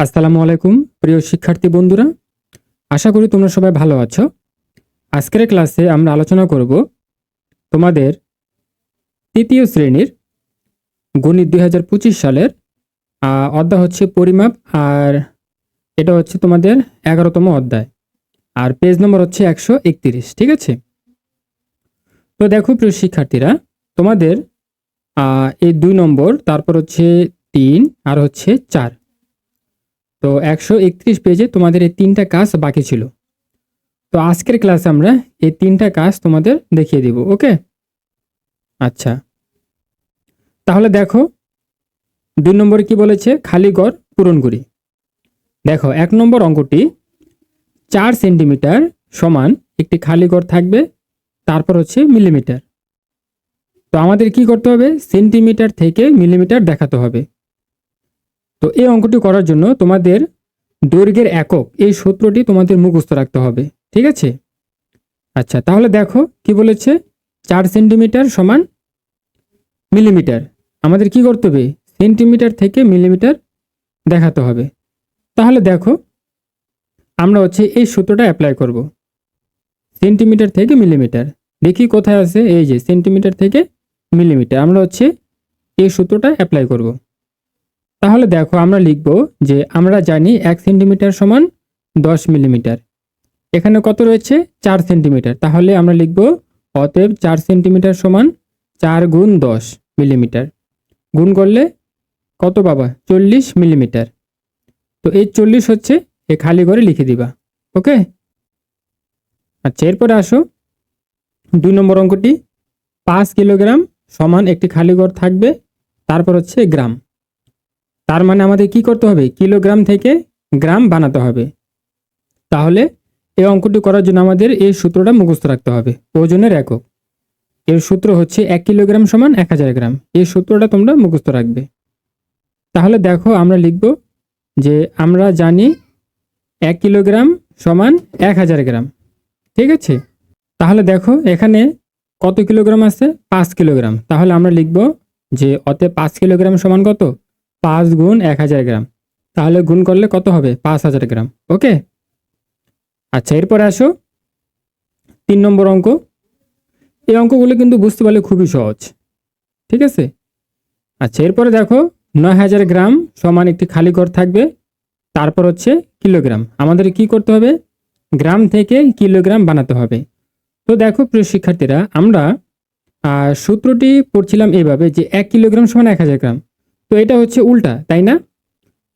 আসসালামু আলাইকুম, প্রিয় শিক্ষার্থী বন্ধুরা। আশা করি তোমরা সবাই ভালো আছো। আজকের ক্লাসে আমরা আলোচনা করব তোমাদের তৃতীয় শ্রেণির গণিত দুই হাজার পঁচিশ সালের অধ্যায় হচ্ছে পরিমাপ আর এটা হচ্ছে তোমাদের এগারোতম অধ্যায়। আর পেজ নম্বর হচ্ছে একশো একত্রিশ, ঠিক আছে? তো দেখো, প্রিয় শিক্ষার্থীরা, তোমাদের এই দুই নম্বর, তারপর হচ্ছে তিন, আর হচ্ছে চার। তো একশো একত্রিশ পেজে তোমাদের এই তিনটা কাজ বাকি ছিল। তো আজকের ক্লাসে আমরা এই তিনটা কাজ তোমাদের দেখিয়ে দিব, ওকে? আচ্ছা। তাহলে দেখো, দুই নম্বরে কি বলেছে? খালি ঘর পূরণ করি। দেখো, এক নম্বর অঙ্কটি চার সেন্টিমিটার সমান একটি খালি ঘর থাকবে, তারপর হচ্ছে মিলিমিটার। তো আমাদের কি করতে হবে? সেন্টিমিটার থেকে মিলিমিটার দেখাতে হবে। তো এই অঙ্কটি করার জন্য তোমাদের দৈর্ঘ্যের একক এই সূত্রটি তোমাদের মুখস্থ রাখতে হবে, ঠিক আছে? আচ্ছা তাহলে দেখো কি বলেছে? চার সেন্টিমিটার সমান মিলিমিটার। আমাদের কি করতে হবে? সেন্টিমিটার থেকে মিলিমিটার দেখাতে হবে। তাহলে দেখো, আমরা হচ্ছে এই সূত্রটা অ্যাপ্লাই করব। সেন্টিমিটার থেকে মিলিমিটার। দেখি কোথায় আছে? এই যে, সেন্টিমিটার থেকে মিলিমিটার। আমরা হচ্ছে এই সূত্রটা অ্যাপ্লাই করব। তাহলে দেখো আমরা লিখব যে আমরা জানি এক সেন্টিমিটার সমান দশ মিলিমিটার। এখানে কত রয়েছে? চার সেন্টিমিটার। তাহলে আমরা লিখব অতএব চার সেন্টিমিটার সমান চার গুণ দশ মিলিমিটার। গুণ করলে কত পাবা? চল্লিশ মিলিমিটার। তো এই চল্লিশ হচ্ছে এ খালি করে লিখে দিবা। ওকে? আচ্ছা এরপরে আসো। দুই নম্বর অঙ্কটি, পাঁচ কিলোগ্রাম সমান একটি খালি ঘর থাকবে, তারপর হচ্ছে গ্রাম। তার মানে আমাদের কি করতে হবে? কিলোগ্রাম থেকে গ্রাম বানাতে হবে। তাহলে এই অঙ্কটি করার জন্য আমাদের এই সূত্রটা মুখস্থ রাখতে হবে। ওজনের একক। এর সূত্র হচ্ছে এক কিলোগ্রাম সমান এক হাজার গ্রাম। এই সূত্রটা তোমরা মুখস্থ রাখবে। তাহলে দেখো আমরা লিখব যে আমরা জানি এক কিলোগ্রাম সমান এক হাজার গ্রাম। ঠিক আছে? তাহলে দেখো এখানে কত কিলোগ্রাম আছে? পাঁচ কিলোগ্রাম। তাহলে আমরা লিখব যে অতে পাঁচ কিলোগ্রাম সমান কত? পাঁচ গুণ এক হাজার গ্রাম। তাহলে গুণ করলে কত হবে? পাঁচ হাজার গ্রাম। ওকে? আচ্ছা এরপরে আসো। তিন নম্বর অঙ্ক। এই অঙ্কগুলো কিন্তু বুঝতে পারলে খুবই সহজ। ঠিক আছে? আচ্ছা এরপরে দেখো, নয় হাজার গ্রাম সমান একটি খালি ঘর থাকবে। তারপর হচ্ছে কিলোগ্রাম। আমাদের কি করতে হবে? গ্রাম থেকে কিলোগ্রাম বানাতে হবে। তো দেখো, প্রিয় শিক্ষার্থীরা, আমরা সূত্রটি পড়ছিলাম এইভাবে যে এক কিলোগ্রাম সমান এক হাজার গ্রাম। তো এটা হচ্ছে উল্টা, তাই না?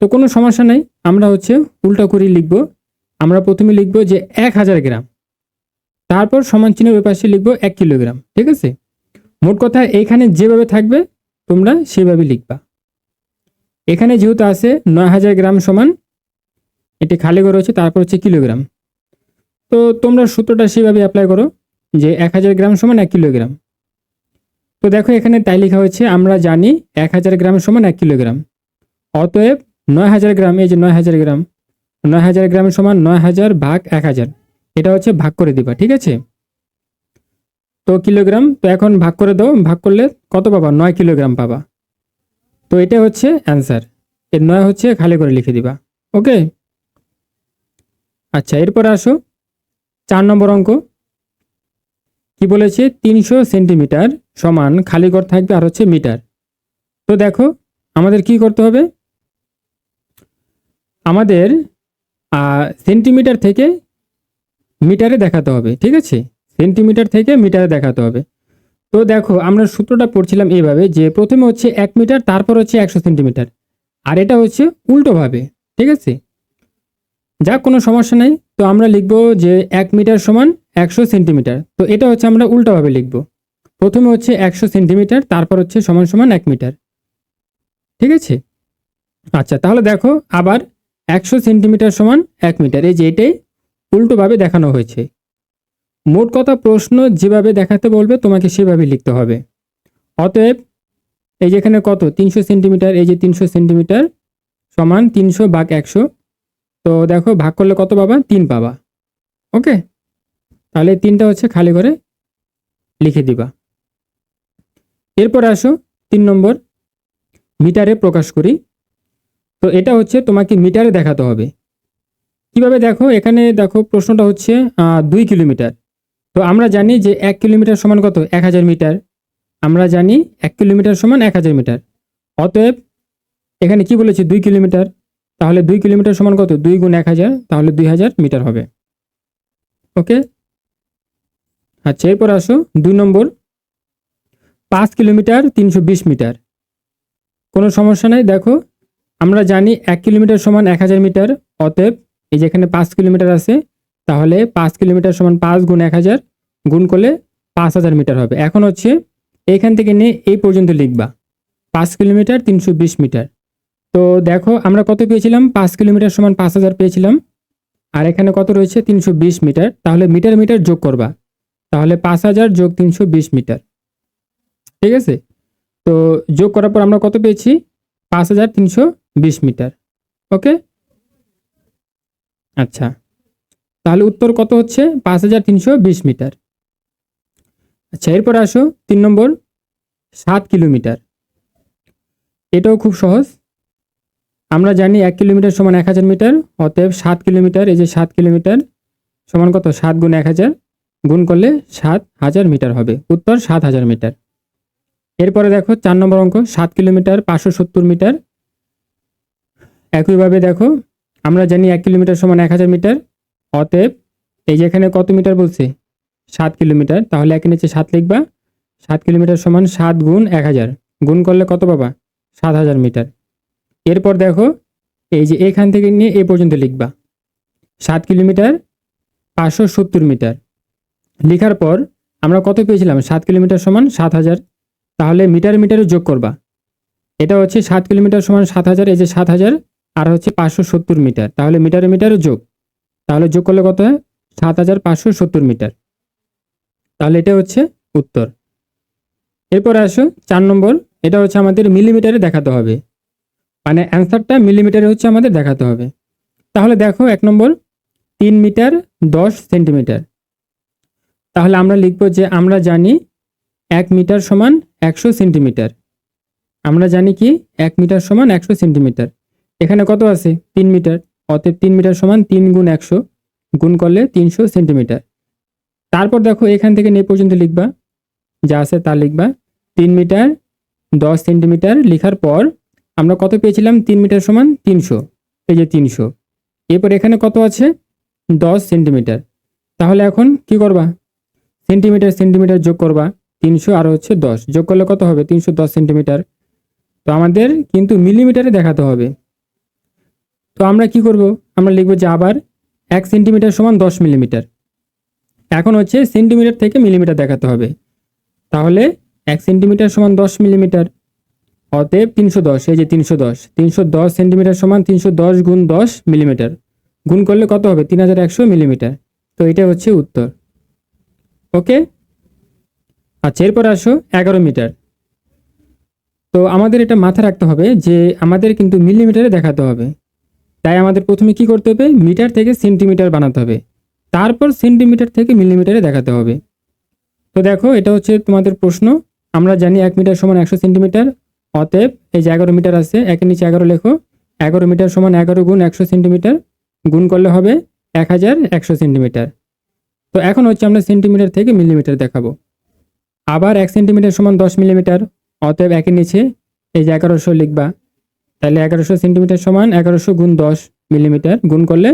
তো কোনো সমস্যা নাই, আমরা হচ্ছে উল্টা করে লিখব। আমরা প্রথমে লিখব যে এক হাজার গ্রাম, তারপর সমান চিহ্নের ওই পাশে লিখব এক কিলোগ্রাম, ঠিক আছে? মোট কথা এইখানে যেভাবে থাকবে, তোমরা সেভাবে লিখবা। এখানে যেহেতু আছে নয় হাজার গ্রাম সমান, এটি খালি করে হচ্ছে, তারপর হচ্ছে কিলোগ্রাম। তো তোমরা সূত্রটা সেভাবে অ্যাপ্লাই করো যে এক হাজার গ্রাম সমান এক কিলোগ্রাম। তো দেখো এখানে তাই লেখা হয়েছে, আমরা জানি এক হাজার গ্রাম সমান এক কিলোগ্রাম। অতএব নয় হাজার গ্রাম, এই যে নয় হাজার গ্রাম, নয় হাজার গ্রাম সমান নয় হাজার ভাগ এক হাজার, এটা হচ্ছে ভাগ করে দিবা, ঠিক আছে? তো কিলোগ্রাম, তো এখন ভাগ করে দাও, ভাগ করলে কত পাবা? নয় কিলোগ্রাম পাবা। তো এটা হচ্ছে অ্যান্সার এর নয় হচ্ছে খালি করে লিখে দিবা, ওকে? আচ্ছা এরপর আসো, চার নম্বর অঙ্ক। কি বলেছে? তিনশো সেন্টিমিটার সমান খালি ঘর থাকবে আর হচ্ছে মিটার। তো দেখো, আমাদের কি করতে হবে? আমাদের সেন্টিমিটার থেকে মিটারে দেখাতে হবে, ঠিক আছে? সেন্টিমিটার থেকে মিটারে দেখাতে হবে। তো দেখো, আমরা সূত্রটা পড়ছিলাম এইভাবে যে প্রথমে হচ্ছে এক মিটার, তারপর হচ্ছে একশো সেন্টিমিটার। আর এটা হচ্ছে উল্টোভাবে, ঠিক আছে? যাক, কোনো সমস্যা নেই। তো আমরা লিখব যে এক মিটার সমান একশো সেন্টিমিটার। তো এটা হচ্ছে আমরা উল্টোভাবে লিখব। প্রথমে হচ্ছে একশো সেন্টিমিটার, তারপর হচ্ছে সমান সমান এক মিটার। ঠিক আছে? আচ্ছা তাহলে দেখো আবার একশো সেন্টিমিটার সমান এক মিটার। এই যে এটাই উল্টোভাবে দেখানো হয়েছে। মোট কথা প্রশ্ন যেভাবে দেখাতে বলবে, তোমাকে সেভাবে লিখতে হবে। অতএব এই যেখানে কত? তিনশো সেন্টিমিটার, এই যে তিনশো সেন্টিমিটার সমান তিনশো বাঘ একশো। তো দেখো ভাগ করলে কত পাবা? তিন পাবা। ওকে? তাহলে তিনটা হচ্ছে খালি করে লিখে দিবা। এরপর আসো তিন নম্বর, মিটারে প্রকাশ করি। তো এটা হচ্ছে তোমাকে মিটারে দেখাতে হবে। কীভাবে দেখো? এখানে দেখো প্রশ্নটা হচ্ছে দুই কিলোমিটার। তো আমরা জানি যে এক কিলোমিটার সমান কত? এক হাজার মিটার। আমরা জানি এক কিলোমিটার সমান এক হাজার মিটার। অতএব এখানে কি বলেছে? দুই কিলোমিটার। তাহলে দুই কিলোমিটার সমান কত? দুই গুণ এক হাজার। তাহলে দুই হাজার মিটার হবে। ওকে? আচ্ছা এরপর আসো দুই নম্বর। পাঁচ কিলোমিটার তিনশো বিশ মিটার। কোনো সমস্যা নাই, দেখো। আমরা জানি এক কিলোমিটার সমান এক হাজার মিটার, অতএব এই যেখানে পাঁচ কিলোমিটার আছে, তাহলে পাঁচ কিলোমিটার সমান পাঁচ গুণ এক হাজার গুণ করলে পাঁচ হাজার মিটার হবে। এখন হচ্ছে এখান থেকে নিয়ে এই পর্যন্ত লিখবা। পাঁচ কিলোমিটার তিনশো বিশ মিটার। তো দেখো, আমরা কত পেয়েছিলাম? পাঁচ কিলোমিটার সমান পাঁচ হাজার পেয়েছিলাম। আর এখানে কত রয়েছে? তিনশো বিশ মিটার। তাহলে মিটার মিটার যোগ করবা। তাহলে পাঁচ হাজার যোগ তিনশো বিশ মিটার। ঠিক আছে? তো যোগ করার পর আমরা কত পেয়েছি? পাঁচ হাজার তিনশো বিশ মিটার। ওকে? আচ্ছা। তাহলে উত্তর কত হচ্ছে? পাঁচ হাজার তিনশো বিশ মিটার। আচ্ছা এরপর আসো তিন নম্বর, সাত কিলোমিটার। এটাও খুব সহজ। আমরা জানি এক কিলোমিটার সমান এক হাজার মিটার, অতএব সাত কিলোমিটার, এই যে সাত কিলোমিটার সমান কত? সাত গুণ এক হাজার। গুণ করলে সাত হাজার মিটার হবে। উত্তর সাত হাজার মিটার। এরপরে দেখো চার নম্বর অঙ্ক, সাত কিলোমিটার পাঁচশো সত্তর মিটার। একইভাবে দেখো, আমরা জানি এক কিলোমিটার সমান এক হাজার মিটার। অতএব এই যে এখানে কত মিটার বলছে? সাত কিলোমিটার। তাহলে একে নিচে সাত লিখবা। সাত কিলোমিটার সমান সাত গুণ এক হাজার। গুণ করলে কত পাবা? সাত হাজার মিটার। এরপর দেখো, এই যে এখান থেকে নিয়ে এ পর্যন্ত লিখবা। সাত কিলোমিটার পাঁচশো সত্তর মিটার। লেখার পর আমরা কত পেয়েছিলাম? সাত কিলোমিটার সমান সাত হাজার। তাহলে মিটার মিটারে যোগ করবা। এটা হচ্ছে সাত কিলোমিটার সমান সাত হাজার, এই যে সাত হাজার, আর হচ্ছে পাঁচশো সত্তর মিটার। তাহলে মিটারে মিটারে যোগ। তাহলে যোগ করলে কত হয়? সাত হাজার পাঁচশো সত্তর মিটার। তাহলে এটা হচ্ছে উত্তর। এরপর আসো চার নম্বর। এটা হচ্ছে আমাদের মিলিমিটারে দেখাতে হবে। মানে অ্যান্সারটা মিলিমিটারে হচ্ছে আমাদের দেখাতে হবে। তাহলে দেখো এক নম্বর, তিন মিটার দশ সেন্টিমিটার। তাহলে আমরা লিখব যে আমরা জানি এক মিটার সমান একশো সেন্টিমিটার। আমরা জানি কি? এক মিটার সমান একশো সেন্টিমিটার। এখানে কত আছে? তিন মিটার। অতএব তিন মিটার সমান তিন গুণ একশো গুণ করলে তিনশো সেন্টিমিটার। তারপর দেখো এখান থেকে নে পর্যন্ত লিখবা। যা আছে তা লিখবা। তিন মিটার দশ সেন্টিমিটার লেখার পর আমরা কত পেয়েছিলাম? তিন মিটার সমান তিনশো। এই যে তিনশো। এরপর এখানে কত আছে? দশ সেন্টিমিটার। তাহলে এখন কি করবা? সেন্টিমিটার সেন্টিমিটার যোগ করবা, তিনশো আর হচ্ছে দশ। যোগ করলে কত হবে? তিনশো দশ সেন্টিমিটার। তো আমাদের কিন্তু মিলিমিটারে দেখাতে হবে। তো আমরা কি করব? আমরা লিখব যে আবার এক সেন্টিমিটার সমান দশ মিলিমিটার। এখন হচ্ছে সেন্টিমিটার থেকে মিলিমিটার দেখাতে হবে। তাহলে এক সেন্টিমিটার সমান দশ মিলিমিটার, অতএব তিনশো দশ। এই যে তিনশো দশ। তিনশো দশ সেন্টিমিটার সমান তিনশো দশ গুণ দশ মিলিমিটার। গুণ করলে কত হবে? তিন হাজার একশো মিলিমিটার। তো এটা হচ্ছে উত্তর। ওকে? আচ্ছা এরপর আসো এগারো মিটার। তো আমাদের এটা মাথায় রাখতে হবে যে আমাদের কিন্তু মিলিমিটারে দেখাতে হবে। তাই আমাদের প্রথমে কি করতে হবে? মিটার থেকে সেন্টিমিটার বানাতে হবে। তারপর সেন্টিমিটার থেকে মিলিমিটারে দেখাতে হবে। তো দেখো, এটা হচ্ছে তোমাদের প্রশ্ন। আমরা জানি এক মিটার সমান একশো সেন্টিমিটার। অতএব এই যে এগারো মিটার আছে, একের নিচে এগারো লেখো। এগারো মিটার সমান এগারো গুণ একশো সেন্টিমিটার। গুণ করলে হবে এক হাজার একশো সেন্টিমিটার। তো এখন হচ্ছে আমরা সেন্টিমিটার থেকে মিলিমিটার দেখাবো। আবার এক সেন্টিমিটার সমান দশ মিলিমিটার অতএব একের নিচে এই যে এগারোশো লিখবা, তাহলে এগারোশো সেন্টিমিটার সমান এগারোশো গুণ দশ মিলিমিটার গুণ করলে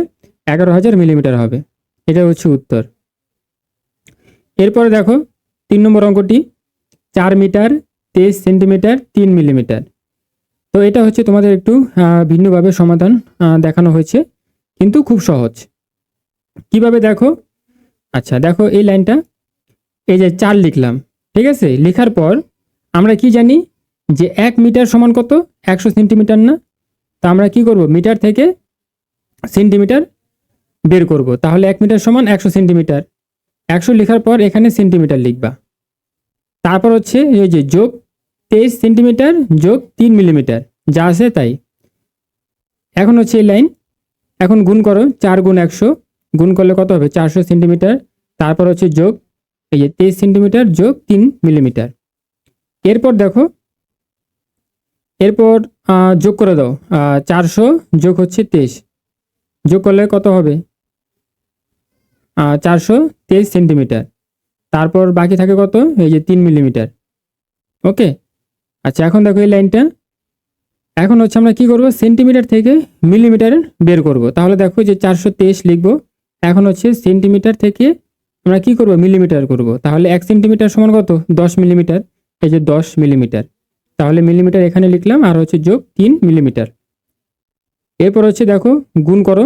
এগারো হাজার মিলিমিটার হবে। এটা হচ্ছে উত্তর। এরপরে দেখো, তিন নম্বর অঙ্কটি, চার মিটার তেইশ সেন্টিমিটার তিন মিলিমিটার তো এটা হচ্ছে তোমাদের একটু ভিন্নভাবে সমাধান দেখানো হয়েছে, কিন্তু খুব সহজ। কীভাবে দেখো আচ্ছা দেখো এই লাইনটা, এই যে চার লিখলাম, ঠিক আছে? লেখার পর আমরা কি জানি যে এক মিটার সমান কত? একশো সেন্টিমিটার না? তা আমরা কি করব? মিটার থেকে সেন্টিমিটার বের করব। তাহলে এক মিটার সমান একশো সেন্টিমিটার। একশো লেখার পর এখানে সেন্টিমিটার লিখবা। তারপর হচ্ছে এই যে যোগ তেইশ সেন্টিমিটার যোগ তিন মিলিমিটার, যা আছে তাই। এখন হচ্ছে এই লাইন, এখন গুণ করো, চার গুণ একশো। গুণ করলে কত হবে? চারশো সেন্টিমিটার। তারপর হচ্ছে যোগ, এই যে তেইশ সেন্টিমিটার যোগ তিন মিলিমিটার। এরপর দেখো, এরপর যোগ করে দাও। চারশো যোগ হচ্ছে তেইশ। যোগ করলে কত হবে? চারশো তেইশ সেন্টিমিটার। তারপর বাকি থাকে কত? এই যে তিন মিলিমিটার। ওকে? আচ্ছা এখন দেখো এই লাইনটা। এখন হচ্ছে আমরা কি করব? সেন্টিমিটার থেকে মিলিমিটার বের করব। তাহলে দেখো যে চারশো তেইশ লিখব। এখন হচ্ছে সেন্টিমিটার থেকে আমরা কি করব? মিলিমিটার করব। তাহলে এক সেন্টিমিটার সমান কত? দশ মিলিমিটার এই যে দশ মিলিমিটার তাহলে মিলিমিটার এখানে লিখলাম আর হচ্ছে যোগ তিন মিলিমিটার এরপর হচ্ছে দেখো, গুণ করো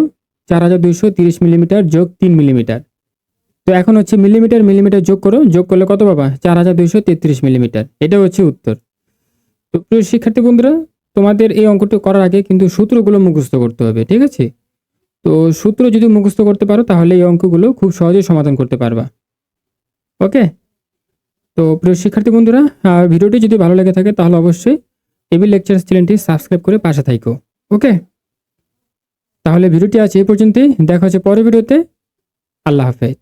চার হাজার দুইশো তিরিশ মিলিমিটার যোগ তিন মিলিমিটার তো এখন হচ্ছে মিলিমিটার মিলিমিটার যোগ করো। যোগ করলে কত পাবা? চার হাজার দুইশো তেত্রিশ মিলিমিটার এটা হচ্ছে উত্তর। তো প্রিয় শিক্ষার্থী বন্ধুরা, তোমাদের এই অঙ্কটি করার আগে কিন্তু সূত্রগুলো মুখস্থ করতে হবে, ঠিক আছে? তো সূত্র যদি মুখস্থ করতে পারো, তাহলে এই অঙ্কগুলো খুব সহজেই সমাধান করতে পারবা। ওকে? তো প্রিয় শিক্ষার্থী বন্ধুরা ভিডিওটি যদি ভালো লেগে থাকে, তাহলে অবশ্যই এবি লেকচার চ্যানেলটি সাবস্ক্রাইব করে পাশে থাকো ওকে? তাহলে ভিডিওটি আছে এই পর্যন্তই। দেখা হচ্ছে পরের ভিডিওতে। আল্লাহ হাফেজ।